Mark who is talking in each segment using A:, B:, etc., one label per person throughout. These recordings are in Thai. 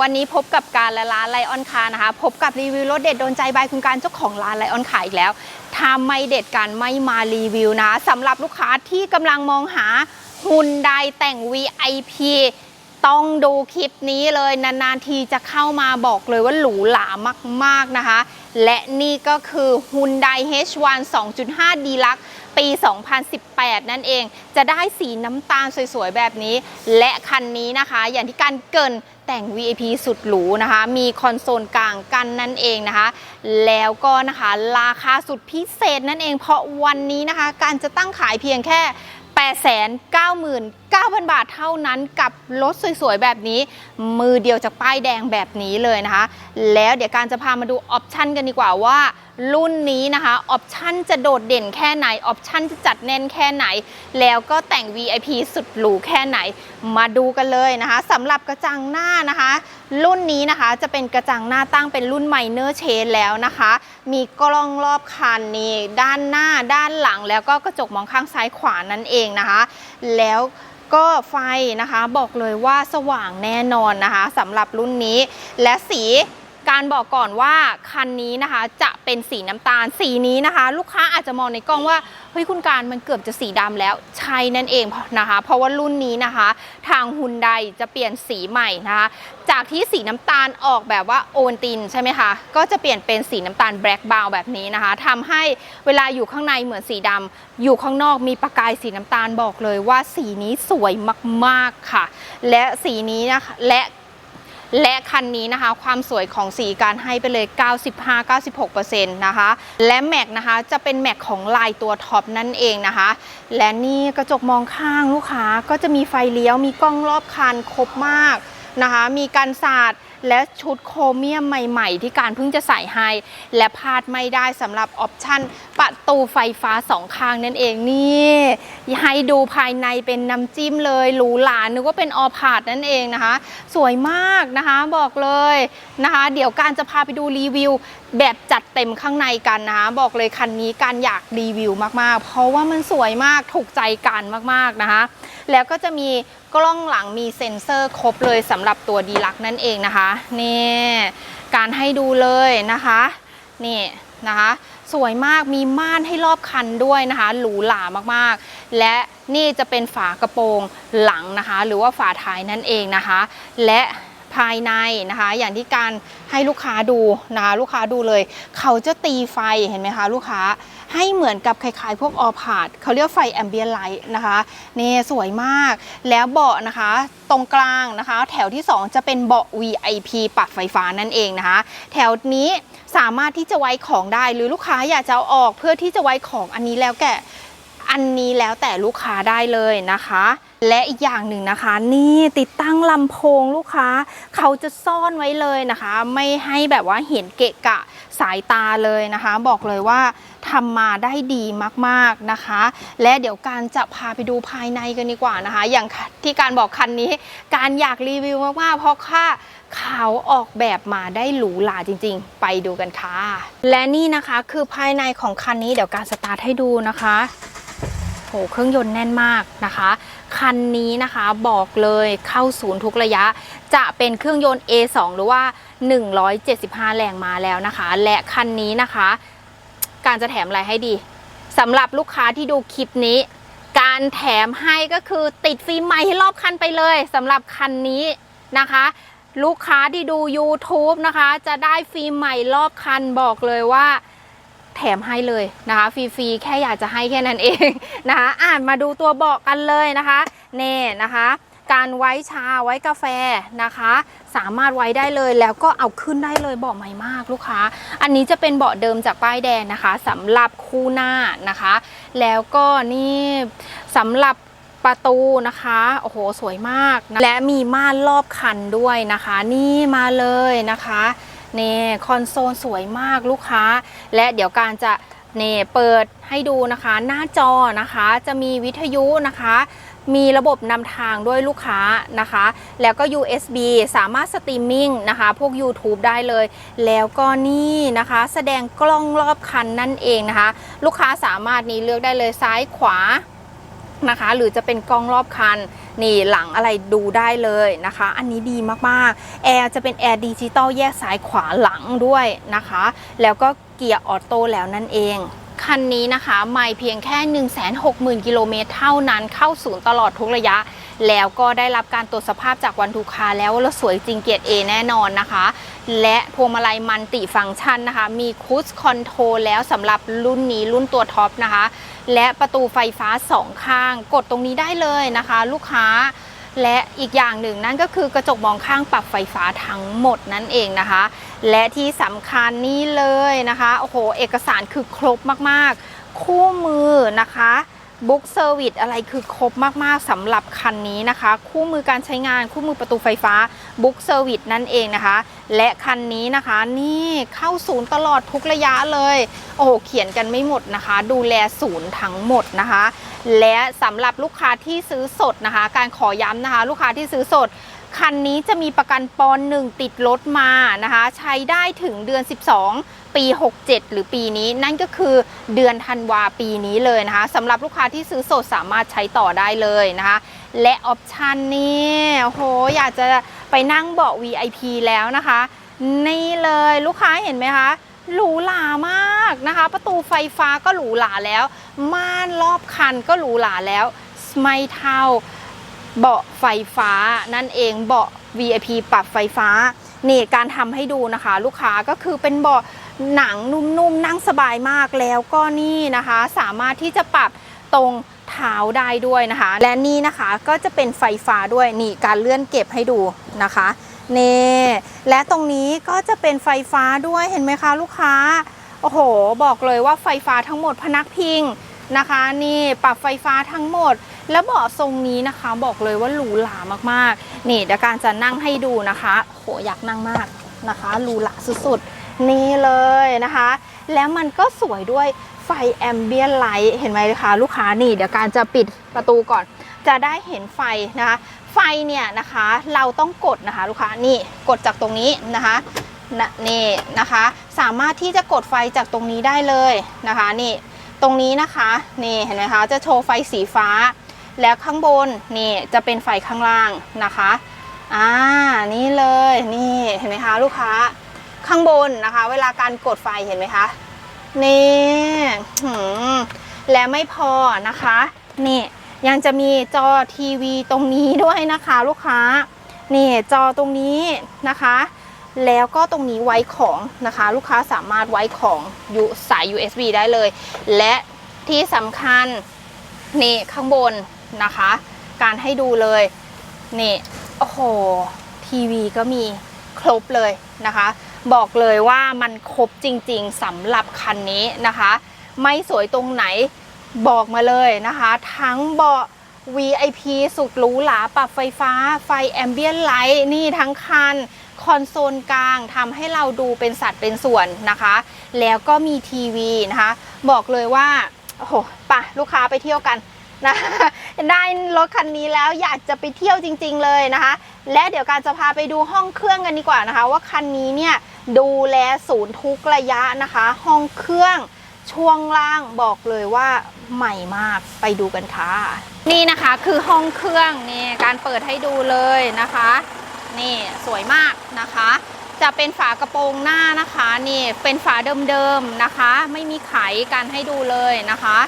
A: วันนี้พบกับการและร้านไลออนคานะคะ พบกับรีวิวรถเด็ดโดนใจบายคุณการเจ้าของร้านไลออนคาอีกแล้วถ้าไม่เด็ดการไม่มารีวิวนะสำหรับลูกค้าที่กำลังมองหาหุ่นใดแต่ง VIP ต้องดูคลิปนี้เลยนานๆทีจะเข้ามาบอกเลยว่าหรูหรามากๆนะคะ และนี่ก็คือ Hyundai H1 2.5 Deluxe ปี 2018 นั่นเอง จะได้สีน้ำตาลสวยๆ แบบนี้ และคันนี้นะคะ อย่างที่การเกินแต่ง VIP สุดหรูนะคะ มีคอนโซลกลางกันนั่นเองนะคะ แล้วก็นะคะราคาสุดพิเศษนั่นเอง เพราะวันนี้นะคะ การจะตั้งขายเพียงแค่ 9,000 บาทเท่านั้นกับรถสวยๆ แบบนี้ มือเดียวจากป้ายแดงแบบนี้เลยนะคะ แล้วเดี๋ยวการจะพามาดูออปชันกันดีกว่าว่า รุ่นนี้นะคะออปชันจะโดดเด่นแค่ไหนออปชันจะจัดแน่นแค่ไหน แล้วก็แต่ง VIP สุดหรูแค่ไหน มาดูกันเลยนะคะสำหรับกระจังหน้านะคะ รุ่นนี้นะคะจะเป็นกระจังหน้าตั้งเป็นรุ่นไมเนอร์เชนแล้วนะคะ มีกล้องรอบคันนี่ด้านหน้าด้านหลังแล้วก็กระจกมองข้างซ้ายขวานั่นเองนะคะ แล้ว ก็ไฟนะคะบอกเลยว่าสว่างแน่นอนนะคะสำหรับรุ่นนี้และสี การบอกก่อนว่าคันนี้นะคะจะเป็นสีน้ำตาลสีนี้นะคะ ลูกค้าอาจจะมองในกล้องว่าเฮ้ยคุณการมันเกือบจะสีดำแล้วใช่นั่นเองนะคะ เพราะว่ารุ่นนี้นะคะ ทางฮุนไดจะเปลี่ยนสีใหม่นะคะ จากที่สีน้ำตาลออกแบบว่าโอวัลตินใช่ไหมคะก็จะเปลี่ยนเป็นสีน้ำตาลแบล็กบาวแบบนี้นะคะทำให้เวลาอยู่ข้างในเหมือนสีดำอยู่ข้างนอกมีประกายสีน้ำตาลบอกเลยว่าสีนี้สวยมากๆค่ะ และสีนี้นะคะและ และคันนี้นะคะความสวยของสีการให้ไปเลย 95-96%นะคะและแม็กนะคะจะเป็นแม็กของลายตัวท็อปนั่นเองนะคะ และนี่กระจกมองข้างลูกค้าก็จะมีไฟเลี้ยวมีกล้องรอบคันครบมากนะคะ มีการศาสตร์ และชุดโครเมียมใหม่ ๆ ที่การเพิ่งจะใส่ให้ และพลาดไม่ได้สำหรับออปชั่นประตูไฟฟ้าสองข้างนั่นเองนี่ให้ดูภายในเป็นน้ำจิ้มเลยหรูหรานึกว่าเป็นออพาร์ตนั่นเองนะคะ สวยมากนะคะบอกเลยนะคะ เดี๋ยวการจะพาไปดูรีวิวแบบจัดเต็มข้างในกันนะคะบอกเลยคันนี้การอยากรีวิวมากๆ เพราะว่ามันสวยมากถูกใจการมากๆนะคะ แล้วก็จะมีกล้องหลังมีเซ็นเซอร์ครบเลยสำหรับตัวดีลักนั่นเองนะคะนี่การให้ดูเลยนะคะนี่นะคะสวยมากมีม่านให้รอบคันด้วยนะคะ หรูหรามากๆ และนี่จะเป็นฝากระโปรงหลังนะคะ หรือว่าฝาท้ายนั่นเองนะคะ และภายในนะคะ อย่างที่การให้ลูกค้าดูนะคะ ลูกค้าดูเลย เขาจะตีไฟเห็นไหมคะ ลูกค้า ให้เหมือนกับคล้ายๆ พวกออพาร์เขาเรียกไฟแอมเบียนไลท์นะคะนี่สวยมาก แล้วเบาะนะคะ ตรงกลางนะคะ แถวที่ 2 จะเป็นเบาะ VIP ปรับไฟฟ้านั่นเองนะคะ แถวนี้สามารถที่จะไว้ของได้หรือลูกค้าอยากจะเอาออกเพื่อที่จะไว้ของอันนี้แล้วแกอันนี้แล้วแต่ลูกค้าได้เลยนะคะ และอีกอย่างหนึ่งนะคะ นี่ติดตั้งลำโพงลูกค้า เขาจะซ่อนไว้เลยนะคะ ไม่ให้แบบว่าเห็นเกะกะสายตาเลยนะคะ บอกเลยว่าทำมาได้ดีมากๆนะคะ และเดี๋ยวการจะพาไปดูภายในกันดีกว่านะคะ อย่างที่การบอกคันนี้ การอยากรีวิวมากๆ เพราะค่าเขาออกแบบมาได้หรูหราจริง ๆ ไปดูกันค่ะ และนี่นะคะคือภายในของคันนี้เดี๋ยวการสตาร์ทให้ดูนะคะโหเครื่องยนต์แน่นมากนะคะ คันนี้นะคะบอกเลยเข้าศูนย์ทุกระยะ จะเป็นเครื่องยนต์ A2 หรือว่า 175 แรงมาแล้วนะคะ และคันนี้นะคะ การจะแถมอะไรให้ดีสำหรับลูกค้าที่ดูคลิปนี้ การแถมให้ก็คือติดฟิล์มใหม่ให้รอบคันไปเลยสำหรับคันนี้นะคะลูกค้าที่ดู YouTube นะคะ จะได้ฟิล์มใหม่รอบคันบอกเลยว่า แถมให้เลยนะคะฟรีๆแค่อยากจะให้แค่นั้นเองนะคะอ่านมาดูตัวเบาะกันเลยนะคะเน่นะคะการไว้ชาไว้กาแฟนะคะ สามารถไว้ได้เลยแล้วก็เอาขึ้นได้เลยเบาะใหม่มากลูกค้า อันนี้จะเป็นเบาะเดิมจากป้ายแดงนะคะสำหรับคู่หน้านะคะ แล้วก็นี่สำหรับประตูนะคะโอ้โหสวยมากนะและมีม่านรอบคันด้วยนะคะ นี่มาเลยนะคะ นี่คอนโซลสวยมากลูกค้า และเดี๋ยวการจะนี่เปิดให้ดูนะคะ หน้าจอนะคะจะมีวิทยุนะคะ มีระบบนำทางด้วยลูกค้านะคะ แล้วก็ USB สามารถสตรีมมิ่งนะคะ พวก YouTube ได้เลย แล้วก็นี่นะคะ แสดงกล้องรอบคันนั่นเองนะคะ ลูกค้าสามารถนี้เลือกได้เลยซ้ายขวานะคะ หรือจะเป็นกล้องรอบคัน นี่หลังอะไรดูได้เลยนะคะ อันนี้ดีมากๆแอร์จะเป็นแอร์ดิจิตอลแยกซ้ายขวาหลังด้วยนะคะ แล้วก็เกียร์ออโต้แล้วนั่นเองคันนี้นะคะไม่เพียงแค่ 160,000 กิโลเมตรเท่านั้นเข้าศูนย์ตลอดทุกระยะ แล้วก็ได้รับการตรวจสภาพจากวันทูคาแล้วแล้วสวยจริงเกียรติ A แน่นอนนะคะ และพวงมาลัยมันติฟังก์ชันนะคะ มีคูสคอนโทรแล้วสำหรับรุ่นนี้รุ่นตัวท็อปนะคะ และประตูไฟฟ้าสองข้าง กดตรงนี้ได้เลยนะคะ ลูกค้าและอีกอย่างหนึ่งนั่นก็คือกระจกมองข้างปรับไฟฟ้าทั้งหมดนั่นเองนะคะ และที่สำคัญนี่เลยนะคะโอ้โหเอกสารคือครบมากๆ คู่มือนะคะบุ๊กเซอร์วิสอะไรคือครบมาก ๆสำหรับคันนี้นะคะ คู่มือการใช้งานคู่มือประตูไฟฟ้าบุ๊กเซอร์วิสนั่นเองนะคะ และคันนี้นะคะนี่เข้าศูนย์ตลอดทุกระยะเลย โอ้โหเขียนกันไม่หมดนะคะ ดูแลศูนย์ทั้งหมดนะคะ และสำหรับลูกค้าที่ซื้อสดนะคะ การขอย้ำนะคะ ลูกค้าที่ซื้อสดคันนี้จะมีประกันปอนหนึ่งติดรถมานะคะ ใช้ได้ถึงเดือน 12 ปี 67 หรือปีนี้ นั่นก็คือเดือนธันวาปีนี้เลยนะคะสำหรับลูกค้าที่ซื้อสดสามารถใช้ต่อได้เลยนะคะ และออปชันนี่โหอยากจะไปนั่งเบาะ VIP แล้วนะคะ นี่เลยลูกค้าเห็นไหมคะหรูหรามากนะคะ ประตูไฟฟ้าก็หรูหราแล้ว ม่านรอบคันก็หรูหราแล้วไม่เท่าเบาะไฟฟ้านั่นเองเบาะ VIP ปรับไฟฟ้านี่การทำให้ดูนะคะ ลูกค้าก็คือเป็นเบาะหนังนุ่มๆนั่งสบายมากแล้วก็นี่นะคะ สามารถที่จะปรับตรง เท้าได้ด้วยนะคะ และนี่นะคะก็จะเป็นไฟฟ้าด้วยนี่การเลื่อนเก็บให้ดูนะคะนี่และตรงนี้ก็จะเป็นไฟฟ้าด้วยเห็นไหมคะลูกค้าโอ้โห บอกเลยว่าไฟฟ้าทั้งหมดพนักพิงนะคะ นี่ปรับไฟฟ้าทั้งหมด แล้วเบาะทรงนี้นะคะ บอกเลยว่าหรูหรามากๆ นี่เดี๋ยวการจะนั่งให้ดูนะคะโหอยากนั่งมากนะคะหรูหราสุดๆนี่เลยนะคะ แล้วมันก็สวยด้วย ฟแอมเบียนไลท์เห็นไหมคะลูกค้านี่ เดี๋ยวการจะปิดประตูก่อน จะได้เห็นไฟนะคะ ไฟเนี่ยนะคะเราต้องกดนะคะลูกค้านี่กดจากตรงนี้นะคะนะนี่นะคะ สามารถที่จะกดไฟจากตรงนี้ได้เลยนะคะนี่ตรงนี้นะคะนี่เห็นไหมคะจะโชว์ไฟสีฟ้า แล้วข้างบนนี่จะเป็นไฟข้างล่างนะคะอ่านี่เลยนี่เห็นไหมคะลูกค้าข้างบนนะคะ เวลาการกดไฟเห็นไหมคะ นี่และไม่พอนะคะ นี่ยังจะมีจอทีวีตรงนี้ด้วยนะคะลูกค้า นี่จอตรงนี้นะคะ แล้วก็ตรงนี้ไว้ของนะคะ ลูกค้าสามารถไว้ของยูสาย USB ได้เลย และที่สำคัญนี่ข้างบนนะคะ การให้ดูเลย นี่ โอ้โห ทีวีก็มีครบเลยนะคะ บอกเลยว่ามันครบจริงๆสำหรับคันนี้นะคะ ไม่สวยตรงไหนบอกมาเลยนะคะ ทั้งเบาะ VIP สุดหรูหราปรับไฟฟ้าไฟแอมเบียนไลท์นี่ทั้งคัน คอนโซลกลางทำให้เราดูเป็นสัดเป็นส่วนนะคะ แล้วก็มีทีวีนะคะ บอกเลยว่า โอ้โหปะลูกค้าไปเที่ยวกันนะได้รถคันนี้แล้วอยากจะไปเที่ยวจริง ๆ เลยนะคะ และเดี๋ยวการจะพาไปดูห้องเครื่องกันดีกว่านะคะ ว่าคันนี้เนี่ย ดูแลศูนย์ทุกระยะนะคะ ห้องเครื่องช่วงล่างบอกเลยว่าใหม่มากไปดูกันค่ะ นี่นะคะคือห้องเครื่องนี่การเปิดให้ดูเลยนะคะ นี่สวยมากนะคะ จะเป็นฝากระโปรงหน้านะคะนี่เป็นฝาเดิมๆนะคะ ไม่มีไขการให้ดูเลยนะคะ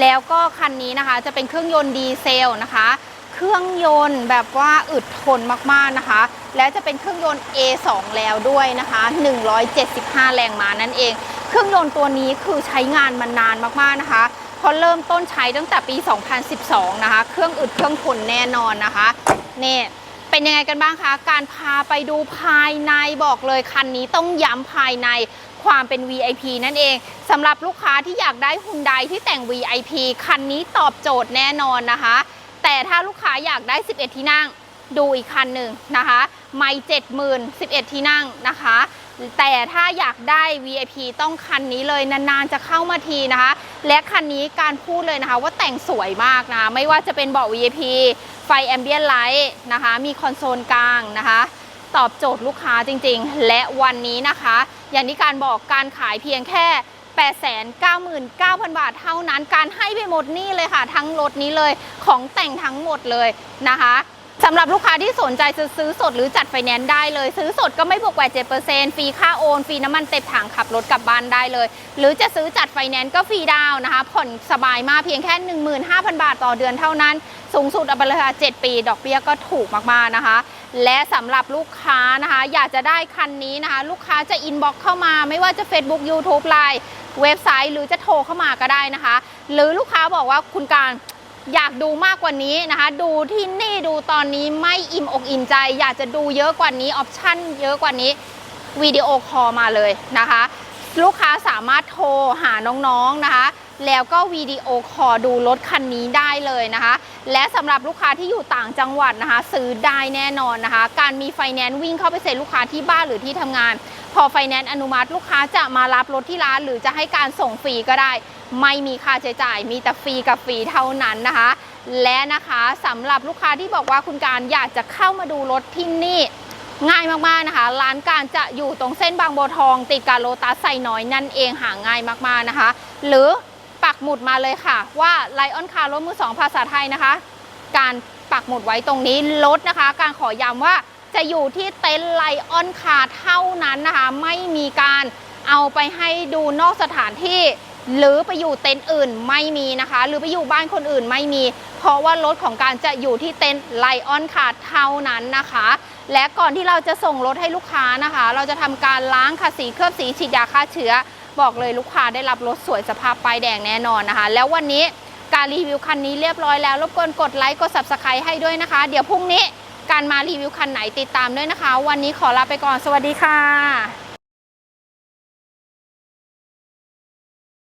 A: แล้วก็คันนี้นะคะจะเป็นเครื่องยนต์ดีเซลนะคะ เครื่องยนต์แบบว่าอึดทนมากๆนะคะ และจะเป็นเครื่องยนต์ A2 แล้วด้วยนะคะ 175 แรงม้านั่นเอง เครื่องยนต์ตัวนี้คือใช้งานมานานมากๆนะคะเพราะเริ่มต้นใช้ตั้งแต่ปี 2012 นะคะ เครื่องอึดเครื่องทนแน่นอนนะคะนี่เป็นยังไงกันบ้างคะ การพาไปดูภายในบอกเลยคันนี้ต้องย้ำภายในความเป็น VIP นั่นเองสำหรับลูกค้าที่อยากได้ฮุนไดที่แต่ง VIP คันนี้ตอบโจทย์แน่นอนนะคะ แต่ถ้าลูกค้าอยากได้ 11 ที่นั่ง ดูอีกคันหนึ่งนะคะไม่70,000 11ที่นั่งนะคะ แต่ถ้าอยากได้ VIP ต้องคันนี้เลยนานๆจะเข้ามาทีนะคะ และคันนี้การพูดเลยนะคะว่าแต่งสวยมากนะ ไม่ว่าจะเป็นเบาะ VIP ไฟแอมเบียนไลท์นะคะ มีคอนโซลกลางนะคะตอบโจทย์ลูกค้าจริงๆ และวันนี้นะคะ อย่างที่การบอกการขายเพียงแค่ 899,000 บาทเท่านั้น การให้ไปหมดนี่เลยค่ะ ทั้งรถนี้เลยของแต่งทั้งหมดเลยนะคะ สำหรับลูกค้าที่สนใจจะซื้อสดหรือจัดไฟแนนซ์ได้เลย ซื้อสดก็ไม่บวกแวด7%ฟรีค่าโอนฟรีน้ำมันเต็มถังขับรถกลับบ้านได้เลย หรือจะซื้อจัดไฟแนนซ์ก็ฟรีดาวนะคะ ผ่อนสบายมากเพียงแค่ 15,000 บาทต่อเดือนเท่านั้น สูงสุดเอาไปเลยค่ะ7ปี ดอกเบี้ยก็ถูกมากๆนะคะ และสำหรับลูกค้านะคะ อยากจะได้คันนี้นะคะ ลูกค้าจะอินบ็อกเข้ามา ไม่ว่าจะ Facebook YouTube Line เว็บไซต์ หรือจะโทรเข้ามาก็ได้นะคะ หรือลูกค้าบอกว่าคุณการ อยากดูมากกว่านี้นะคะ ดูที่นี่ดูตอนนี้ไม่อิ่มอกอิ่มใจ อยากจะดูเยอะกว่านี้ออปชั่นเยอะกว่านี้วิดีโอคอลมาเลยนะคะ ลูกค้าสามารถโทรหาน้องๆนะคะ แล้วก็วิดีโอคอลดูรถคันนี้ได้เลยนะคะ และสำหรับลูกค้าที่อยู่ต่างจังหวัดนะคะ ซื้อได้แน่นอนนะคะ การมีไฟแนนซ์วิ่งเข้าไปเซ็นลูกค้าที่บ้านหรือที่ทำงาน พอไฟแนนซ์อนุมัติลูกค้าจะมารับรถที่ร้าน หรือจะให้การส่งฟรีก็ได้ ไม่มีค่าใช้จ่าย มีแต่ฟรีกับฟรีเท่านั้นนะคะ และนะคะสำหรับลูกค้าที่บอกว่าคุณการอยากจะเข้ามาดูรถที่นี่ง่ายมากๆนะคะ ร้านการจะอยู่ตรงเส้นบางบัวทอง ติดกับโลตัสไซน้อยนั่นเองหาง่ายมากๆนะคะ หรือปักหมุดมาเลยค่ะ ว่าไลออนคาร์รถมือสองภาษาไทยนะคะ การปักหมุดไว้ตรงนี้รถนะคะ การขอย้ำว่าจะอยู่ที่เต็นท์ไลออนคาร์เท่านั้นนะคะ ไม่มีการเอาไปให้ดูนอกสถานที่ หรือไปอยู่เต็นท์อื่นไม่มีนะคะ หรือไปอยู่บ้านคนอื่นไม่มี เพราะว่ารถของการจะอยู่ที่เต็นท์ไลออนคาร์เท่านั้นนะคะ และก่อนที่เราจะส่งรถให้ลูกค้านะคะ เราจะทำการล้างค่ะสีเคลือบสีฉีดยาฆ่าเชื้อ บอกเลยลูกค้าได้รับรถสวยสภาพป้ายแดงแน่นอนนะคะ แล้ววันนี้การรีวิวคันนี้เรียบร้อยแล้วรบกวนกดไลค์กด subscribe ให้ด้วยนะคะ เดี๋ยวพรุ่งนี้การมารีวิวคันไหนติดตามด้วยนะคะ วันนี้ขอลาไปก่อนสวัสดีค่ะ